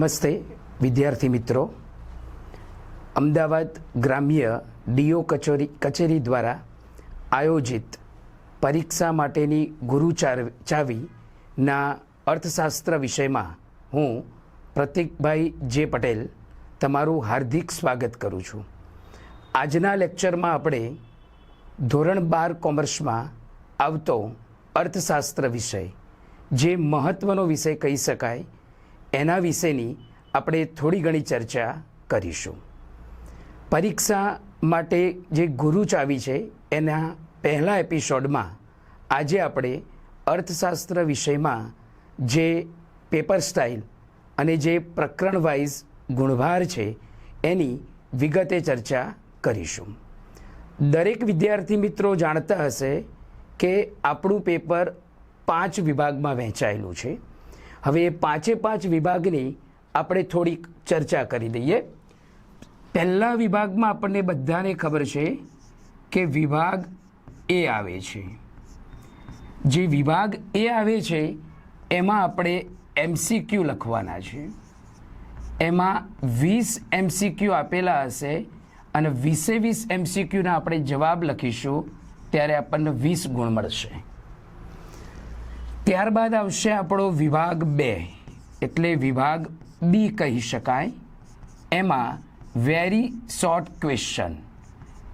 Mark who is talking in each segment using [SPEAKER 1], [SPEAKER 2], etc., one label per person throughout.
[SPEAKER 1] નમસ્તે, વિદ્યાર્થી મિત્રો. અમદાવાદ ગ્રામ્ય ડીઓ કચેરી કચેરી દ્વારા આયોજિત પરીક્ષા માટેની ગુરુ ચાવીના અર્થશાસ્ત્ર વિષયમાં હું પ્રતિકભાઈ જે પટેલ તમારું હાર્દિક સ્વાગત કરું છું. આજના લેક્ચરમાં આપણે ધોરણ બાર કોમર્સમાં આવતો અર્થશાસ્ત્ર વિષય, જે મહત્ત્વનો વિષય કહી શકાય એના વિશેની આપણે થોડી ઘણી ચર્ચા કરીશું. પરીક્ષા માટે જે ગુરુ ચાવી છે, એના પહેલા એપિસોડમાં આજે આપણે અર્થશાસ્ત્ર વિષયમાં જે પેપર સ્ટાઇલ અને જે પ્રકરણ વાઇઝ ગુણભાર છે, એની વિગતે ચર્ચા કરીશું. દરેક વિદ્યાર્થી મિત્રો જાણતા હશે કે આપણું પેપર પાંચ વિભાગમાં વહેંચાયેલું છે. હવે પાંચે પાંચ વિભાગની આપણે થોડીક ચર્ચા કરી દઈએ. પહેલા વિભાગમાં આપણને બધાને ખબર છે કે વિભાગ એ આવે છે. જે વિભાગ એ આવે છે, એમાં આપણે એમસીક્યુ લખવાના છે. એમાં વીસ એમસીક્યુ આપેલા હશે અને વીસે વીસ એમસીક્યુના આપણે જવાબ લખીશું, ત્યારે આપણને વીસ ગુણ મળશે. ત્યારબાદ આવશે આપણો વિભાગ બે. એટલે વિભાગ બી કહી શકાય. એમાં વેરી શોર્ટ ક્વેશ્ચન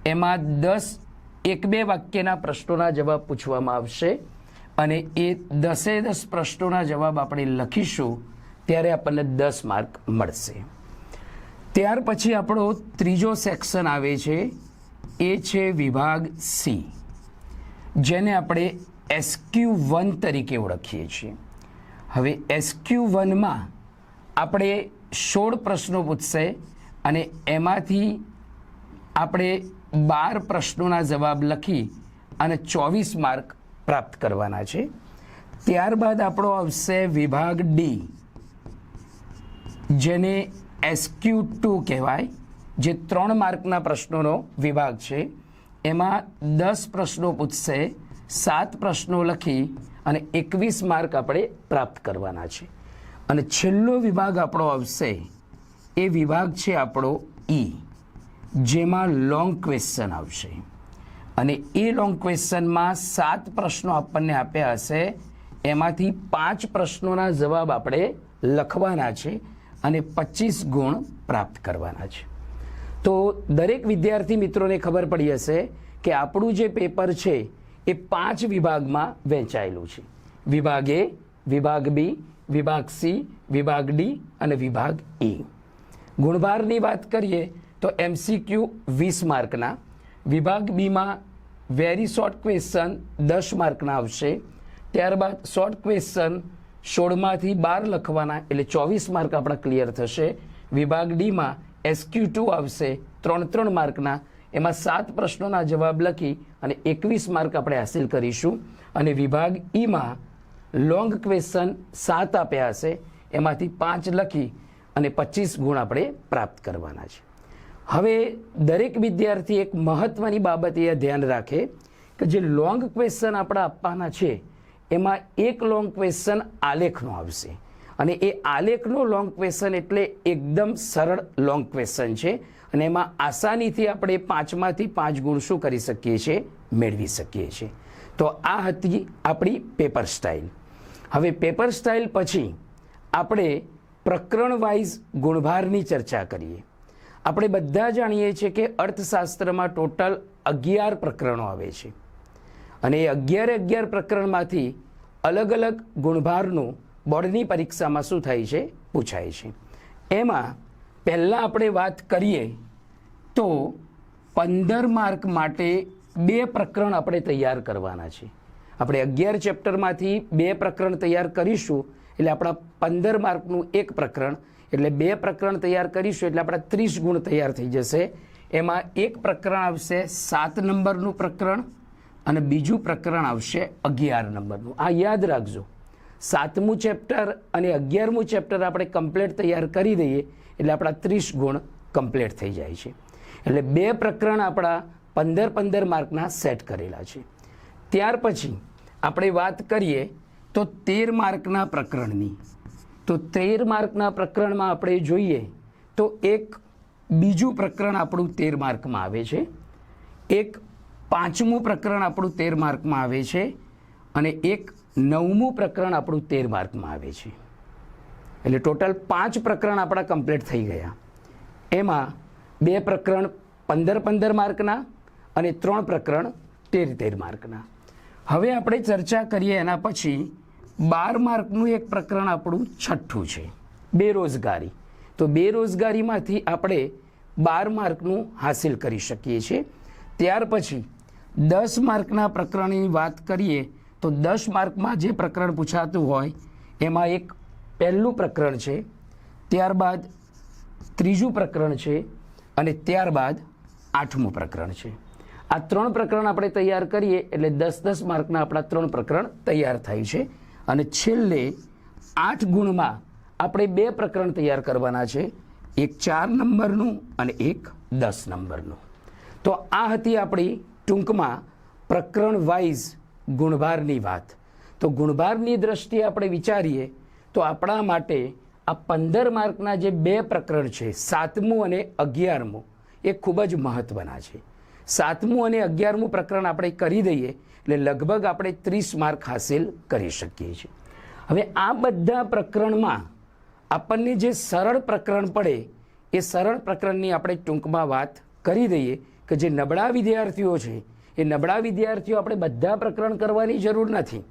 [SPEAKER 1] એમાં દસ, એક બે વાક્યના પ્રશ્નોના જવાબ પૂછવામાં આવશે. અને એ દસે દસ પ્રશ્નોના જવાબ આપણે લખીશું, ત્યારે આપણને દસ માર્ક મળશે. ત્યાર પછી આપણો ત્રીજો સેક્શન આવે છે. એ છે વિભાગ સી. જેને આપણે એસક્યુ વન તરીકે ઓળખીએ છીએ. હવે એસક્યુ વનમાં આપણે સોળ પ્રશ્નો પૂછશે અને એમાંથી આપણે બાર પ્રશ્નોના જવાબ લખી અને ચોવીસ માર્ક પ્રાપ્ત કરવાના છે. ત્યારબાદ આપણો આવશે વિભાગ ડી જેને એસક્યુ ટુ કહેવાય, જે ત્રણ માર્કના પ્રશ્નોનો વિભાગ છે. એમાં દસ પ્રશ્નો પૂછશે સાત પ્રશ્નો લખી અને એકવીસ માર્ક આપણે પ્રાપ્ત કરવાના છે. અને છેલ્લો વિભાગ આપણો આવશે. એ વિભાગ છે આપણો ઈ જેમાં લોંગ ક્વેશ્ચન આવશે. અને એ લોંગ ક્વેશ્ચનમાં સાત પ્રશ્નો આપણને આપ્યા હશે. એમાંથી પાંચ પ્રશ્નોના જવાબ આપણે લખવાના છે અને પચીસ ગુણ પ્રાપ્ત કરવાના છે. તો દરેક વિદ્યાર્થી મિત્રોને ખબર પડી હશે કે આપણું જે પેપર છે એ પાંચ વિભાગમાં વહેંચાયેલું છે. વિભાગ એ, વિભાગ બી, વિભાગ સી, વિભાગ ડી અને વિભાગ એ. ગુણભારની વાત કરીએ તો એમસીક્યુ વીસ માર્કના, વિભાગ બીમાં વેરી શોર્ટ ક્વેશ્ચન દસ માર્કના આવશે, ત્યારબાદ શોર્ટ ક્વેશ્ચન સોળમાંથી બાર લખવાના એટલે ચોવીસ માર્ક આપણા ક્લિયર થશે, વિભાગ ડીમાં એસક્યુ ટુ આવશે, ત્રણ ત્રણ માર્કના, એમાં સાત પ્રશ્નોના જવાબ લખી અને એકવીસ માર્ક આપણે હાસિલ કરીશું. અને વિભાગ ઈમાં લોંગ ક્વેશ્ચન સાત આપ્યા હશે. એમાંથી પાંચ લખી અને પચીસ ગુણ આપણે પ્રાપ્ત કરવાના છે. હવે દરેક વિદ્યાર્થી એક મહત્વની બાબત એ ધ્યાન રાખે કે જે લોંગ ક્વેશ્ચન આપણા આપવાના છે, એમાં એક લોંગ ક્વેશ્ચન આલેખનો આવશે. અને એ આલેખનો લોંગ ક્વેશ્ચન એટલે એકદમ સરળ લોંગ ક્વેશ્ચન છે. અને એમાં આસાનીથી આપણે પાંચમાંથી પાંચ ગુણ શું કરી શકીએ છીએ? મેળવી શકીએ છીએ. તો આ હતી આપણી પેપર સ્ટાઇલ. હવે પેપર સ્ટાઇલ પછી આપણે પ્રકરણ વાઇઝ ગુણભારની ચર્ચા કરીએ. આપણે બધા જાણીએ છીએ કે અર્થશાસ્ત્રમાં ટોટલ અગિયાર પ્રકરણો આવે છે. અને એ અગિયારે અગિયાર પ્રકરણમાંથી અલગ અલગ ગુણભારનું બોર્ડની પરીક્ષામાં શું થાય છે? પૂછાય છે. એમાં પહેલાં આપણે વાત કરીએ તો પંદર માર્ક માટે બે પ્રકરણ આપણે તૈયાર કરવાના છે. આપણે અગિયાર ચેપ્ટરમાંથી બે પ્રકરણ તૈયાર કરીશું, એટલે આપણા પંદર માર્કનું એક પ્રકરણ. એટલે બે પ્રકરણ તૈયાર કરીશું, એટલે આપણા ત્રીસ ગુણ તૈયાર થઈ જશે. એમાં એક પ્રકરણ આવશે સાત નંબરનું પ્રકરણ અને બીજું પ્રકરણ આવશે અગિયાર નંબરનું. આ યાદ રાખજો. સાતમું ચેપ્ટર અને અગિયારમું ચેપ્ટર આપણે કમ્પ્લીટ તૈયાર કરી દઈએ, એટલે આપણા ત્રીસ ગુણ કમ્પ્લીટ થઈ જાય છે. એટલે બે પ્રકરણ આપણા પંદર પંદર માર્કના સેટ કરેલા છે. ત્યાર પછી આપણે વાત કરીએ તો તેર માર્કના પ્રકરણની. તો તેર માર્કના પ્રકરણમાં આપણે જોઈએ તો એક બીજું પ્રકરણ આપણું તેર માર્કમાં આવે છે. એક પાંચમું પ્રકરણ આપણું તેર માર્કમાં આવે છે અને એક નવમું પ્રકરણ આપણું તેર માર્કમાં આવે છે. એટલે ટોટલ પાંચ પ્રકરણ આપણા કમ્પ્લીટ થઈ ગયા. એમાં બે પ્રકરણ પંદર પંદર માર્કના અને ત્રણ પ્રકરણ તેર તેર માર્કના. હવે આપણે ચર્ચા કરીએ એના પછી બાર માર્કનું એક પ્રકરણ આપણું છઠ્ઠું છે, બેરોજગારી. તો બેરોજગારીમાંથી આપણે બાર માર્કનું હાસિલ કરી શકીએ છીએ. ત્યાર પછી દસ માર્કના પ્રકરણની વાત કરીએ તો દસ માર્કમાં જે પ્રકરણ પૂછાતું હોય એમાં એક પહેલું પ્રકરણ છે, ત્યારબાદ ત્રીજું પ્રકરણ છે અને ત્યારબાદ આઠમું પ્રકરણ છે. આ ત્રણ પ્રકરણ આપણે તૈયાર કરીએ એટલે દસ દસ માર્કના આપણા ત્રણ પ્રકરણ તૈયાર થાય છે. અને છેલ્લે આઠ ગુણમાં આપણે બે પ્રકરણ તૈયાર કરવાના છે. એક ચાર નંબરનું અને એક દસ નંબરનું. તો આ હતી આપણી ટૂંકમાં પ્રકરણ વાઇઝ ગુણભારની વાત. તો ગુણભારની દ્રષ્ટિએ આપણે વિચારીએ તો આપણા માટે આ પંદર માર્કના જે બે પ્રકરણ છે, સાતમું અને અગિયારમું, એ ખૂબ જ મહત્ત્વના છે. સાતમું અને અગિયારમું પ્રકરણ આપણે કરી દઈએ, એટલે લગભગ આપણે ત્રીસ માર્ક હાસિલ કરી શકીએ છીએ. હવે આ બધા પ્રકરણમાં આપણને જે સરળ પ્રકરણ પડે, એ સરળ પ્રકરણની આપણે ટૂંકમાં વાત કરી દઈએ કે જે નબળા વિદ્યાર્થીઓ છે, એ નબળા વિદ્યાર્થીઓ આપણે બધા પ્રકરણ કરવાની જરૂર નથી.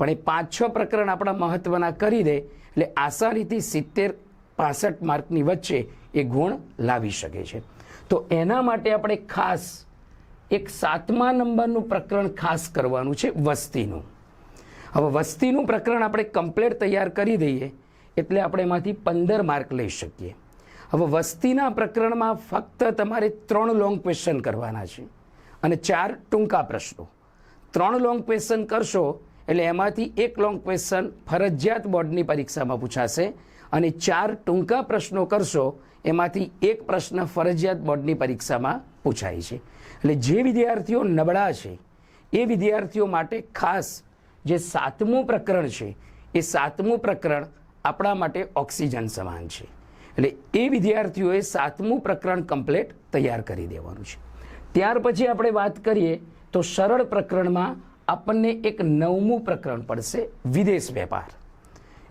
[SPEAKER 1] પણ એ પાંચ છ પ્રકરણ આપણા મહત્ત્વના કરી દે, એટલે આસાનીથી સિત્તેર પાસઠ માર્કની વચ્ચે એ ગુણ લાવી શકે છે. તો એના માટે આપણે ખાસ એક સાતમા નંબરનું પ્રકરણ ખાસ કરવાનું છે વસ્તીનું. હવે વસ્તીનું પ્રકરણ આપણે કમ્પ્લેટ તૈયાર કરી દઈએ, એટલે આપણે એમાંથી પંદર માર્ક લઈ શકીએ. હવે વસ્તીના પ્રકરણમાં ફક્ત તમારે ત્રણ લોંગ ક્વેશ્ચન કરવાના છે અને ચાર ટૂંકા પ્રશ્નો. ત્રણ લોંગ ક્વેશ્ચન કરશો એટલે એમાંથી એક લોંગ ક્વેશ્ચન ફરજિયાત બોર્ડની પરીક્ષામાં પૂછાશે અને ચાર ટૂંકા પ્રશ્નો કરશો, એમાંથી એક પ્રશ્ન ફરજિયાત બોર્ડની પરીક્ષામાં પૂછાય છે. એટલે જે વિદ્યાર્થીઓ નબળા છે એ વિદ્યાર્થીઓ માટે ખાસ જે સાતમું પ્રકરણ છે, એ સાતમું પ્રકરણ આપણા માટે ઓક્સિજન સમાન છે. એટલે એ વિદ્યાર્થીઓએ સાતમું પ્રકરણ કમ્પ્લેટ તૈયાર કરી દેવાનું છે. ત્યાર પછી આપણે વાત કરીએ તો સરળ પ્રકરણમાં આપણને એક નવમું પ્રકરણ પડશે, વિદેશ વેપાર.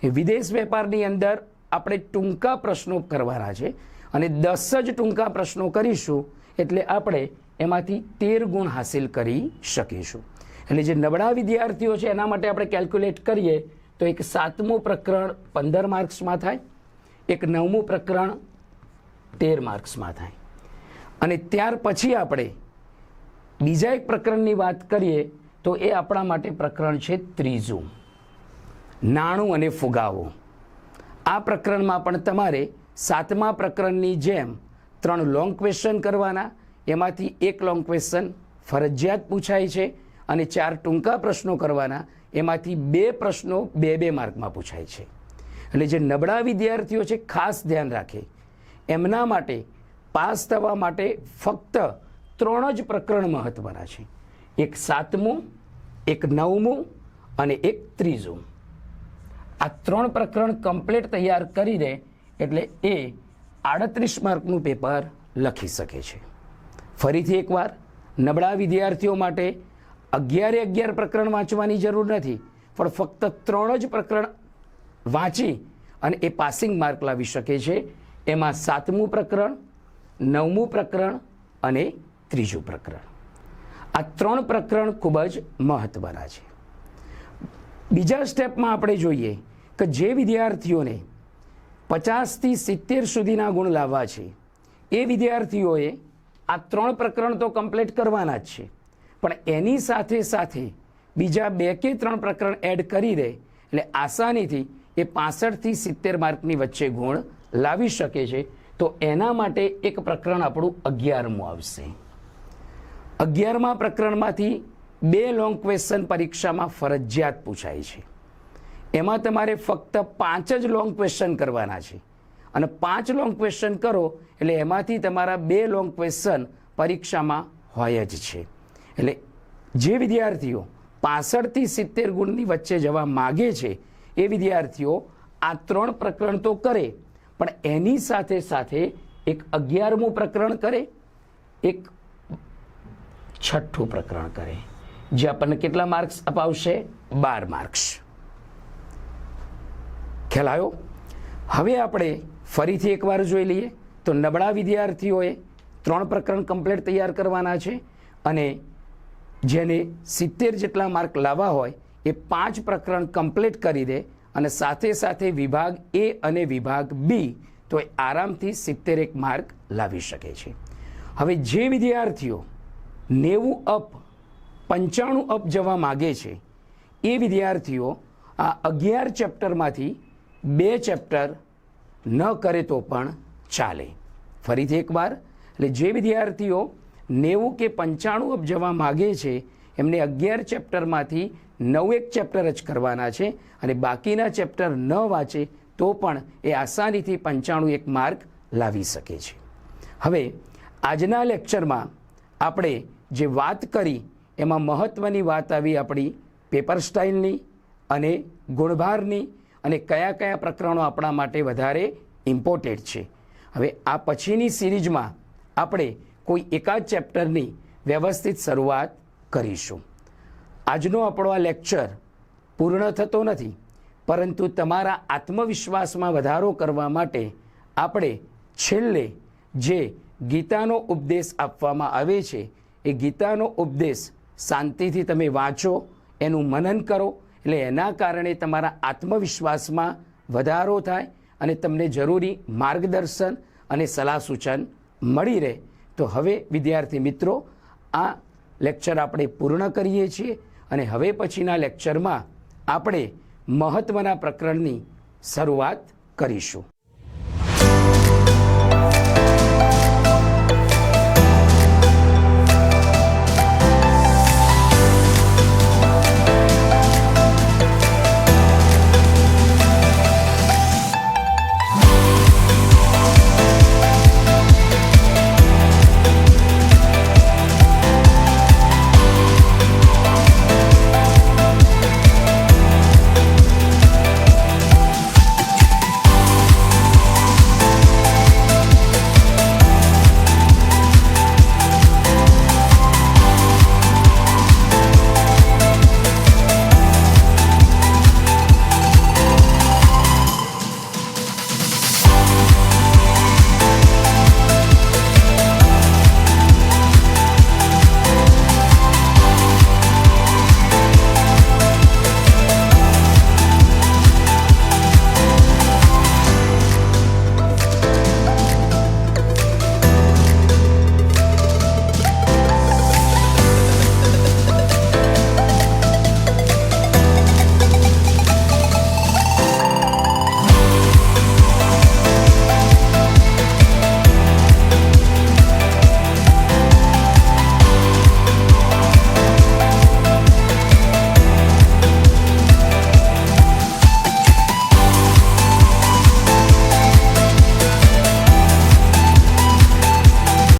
[SPEAKER 1] એ વિદેશ વેપારની અંદર આપણે ટૂંકા પ્રશ્નો કરવાના છે અને દસ જ ટૂંકા પ્રશ્નો કરીશું એટલે આપણે એમાંથી તેર ગુણ હાસિલ કરી શકીશું. એટલે જે નબળા વિદ્યાર્થીઓ છે, એના માટે આપણે કેલ્ક્યુલેટ કરીએ તો એક સાતમું પ્રકરણ પંદર માર્ક્સમાં થાય, એક નવમું પ્રકરણ તેર માર્ક્સમાં થાય. અને ત્યાર પછી આપણે બીજા એક પ્રકરણની વાત કરીએ તો એ આપણા માટે પ્રકરણ છે ત્રીજું. નાણું અને ફુગાવો. આ પ્રકરણમાં પણ તમારે સાતમા પ્રકરણની જેમ ત્રણ લોંગ ક્વેશ્ચન કરવાના, એમાંથી એક લોંગ ક્વેશ્ચન ફરજિયાત પૂછાય છે અને ચાર ટૂંકા પ્રશ્નો કરવાના, એમાંથી બે પ્રશ્નો બે બે માર્કમાં પૂછાય છે. એટલે જે નબળા વિદ્યાર્થીઓ છે, ખાસ ધ્યાન રાખે. એમના માટે પાસ થવા માટે ફક્ત ત્રણ જ પ્રકરણ મહત્ત્વના છે. એક સાતમું, એક નવમું અને એક ત્રીજું. આ ત્રણ પ્રકરણ કમ્પ્લીટ તૈયાર કરી દે એટલે એ આડત્રીસ માર્કનું પેપર લખી શકે છે. ફરીથી એકવાર, નબળા વિદ્યાર્થીઓ માટે અગિયારે અગિયાર પ્રકરણ વાંચવાની જરૂર નથી, પણ ફક્ત ત્રણ જ પ્રકરણ વાંચી અને એ પાસિંગ માર્ક લાવી શકે છે. એમાં સાતમું પ્રકરણ, નવમું પ્રકરણ અને ત્રીજું પ્રકરણ. આ ત્રણ પ્રકરણ ખૂબ જ મહત્ત્વના છે. બીજા સ્ટેપમાં આપણે જોઈએ કે જે વિદ્યાર્થીઓને પચાસથી સિત્તેર સુધીના ગુણ લાવવા છે, એ વિદ્યાર્થીઓએ આ ત્રણ પ્રકરણ તો કમ્પ્લીટ કરવાના જ છે. પણ એની સાથે સાથે બીજા બે કે ત્રણ પ્રકરણ એડ કરી દે એટલે આસાનીથી એ પાસઠથી સિત્તેર માર્કની વચ્ચે ગુણ લાવી શકે છે. તો એના માટે એક પ્રકરણ આપણું અગિયારમું આવશે. અગિયારમા પ્રકરણમાંથી બે લોંગ ક્વેશ્ચન પરીક્ષામાં ફરજિયાત પૂછાય છે. એમાં તમારે ફક્ત પાંચ જ લોંગ ક્વેશ્ચન કરવાના છે. અને પાંચ લોંગ ક્વેશ્ચન કરો એટલે એમાંથી તમારા બે લોંગ ક્વેશ્ચન પરીક્ષામાં હોય જ છે. એટલે જે વિદ્યાર્થીઓ પાસઠથી સિત્તેર ગુણની વચ્ચે જવા માગે છે, એ વિદ્યાર્થીઓ આ ત્રણ પ્રકરણ તો કરે, પણ એની સાથે સાથે એક અગિયારમું પ્રકરણ કરે, એક છઠ્ઠું પ્રકરણ કરે. જે આપણને કેટલા માર્ક્સ અપાવશે? બાર માર્ક્સ ખ્યાલ હવે આપણે ફરીથી એકવાર જોઈ લઈએ તો નબળા વિદ્યાર્થીઓએ ત્રણ પ્રકરણ કમ્પ્લીટ તૈયાર કરવાના છે અને જેને સિત્તેર જેટલા માર્ક લાવવા હોય એ પાંચ પ્રકરણ કમ્પ્લીટ કરી દે અને સાથે સાથે વિભાગ એ અને વિભાગ બી તો એ આરામથી સિત્તેર એક માર્ક લાવી શકે છે. હવે જે વિદ્યાર્થીઓ નેવું અપ, પંચાણું અપ જવા માગે છે. એ વિદ્યાર્થીઓ આ અગિયાર ચેપ્ટરમાંથી બે ચેપ્ટર ન કરે તો પણ ચાલે. ફરીથી એકવાર, એટલે જે વિદ્યાર્થીઓ નેવું કે પંચાણું અપ જવા માગે છે, એમને અગિયાર ચેપ્ટરમાંથી નવેક ચેપ્ટર જ કરવાના છે અને બાકીના ચેપ્ટર ન વાંચે તો પણ એ આસાનીથી પંચાણું એક માર્ક લાવી શકે છે. હવે, આજના લેક્ચરમાં આપણે જે વાત કરી, એમાં મહત્ત્વની વાત આવી આપણી પેપર સ્ટાઇલની અને ગુણભારની અને કયા કયા પ્રકરણો આપણા માટે વધારે ઇમ્પોર્ટેન્ટ છે. હવે આ પછીની સિરીઝમાં આપણે કોઈ એકાદ ચેપ્ટરની વ્યવસ્થિત શરૂઆત કરીશું. આજનો આપણો આ લેક્ચર પૂર્ણ થતો નથી, પરંતુ તમારા આત્મવિશ્વાસમાં વધારો કરવા માટે આપણે છેલ્લે જે ગીતાનો ઉપદેશ આપવામાં આવે છે એ ગીતાનો ઉપદેશ શાંતિથી તમે વાંચો, એનું મનન કરો, એટલે એના કારણે તમારા આત્મવિશ્વાસમાં વધારો થાય અને તમને જરૂરી માર્ગદર્શન અને સલાહ સૂચન મળી રહે. તો હવે, વિદ્યાર્થી મિત્રો, આ લેક્ચર આપણે પૂર્ણ કરીએ છીએ અને હવે પછીના લેક્ચરમાં આપણે મહત્ત્વના પ્રકરણની શરૂઆત કરીશું.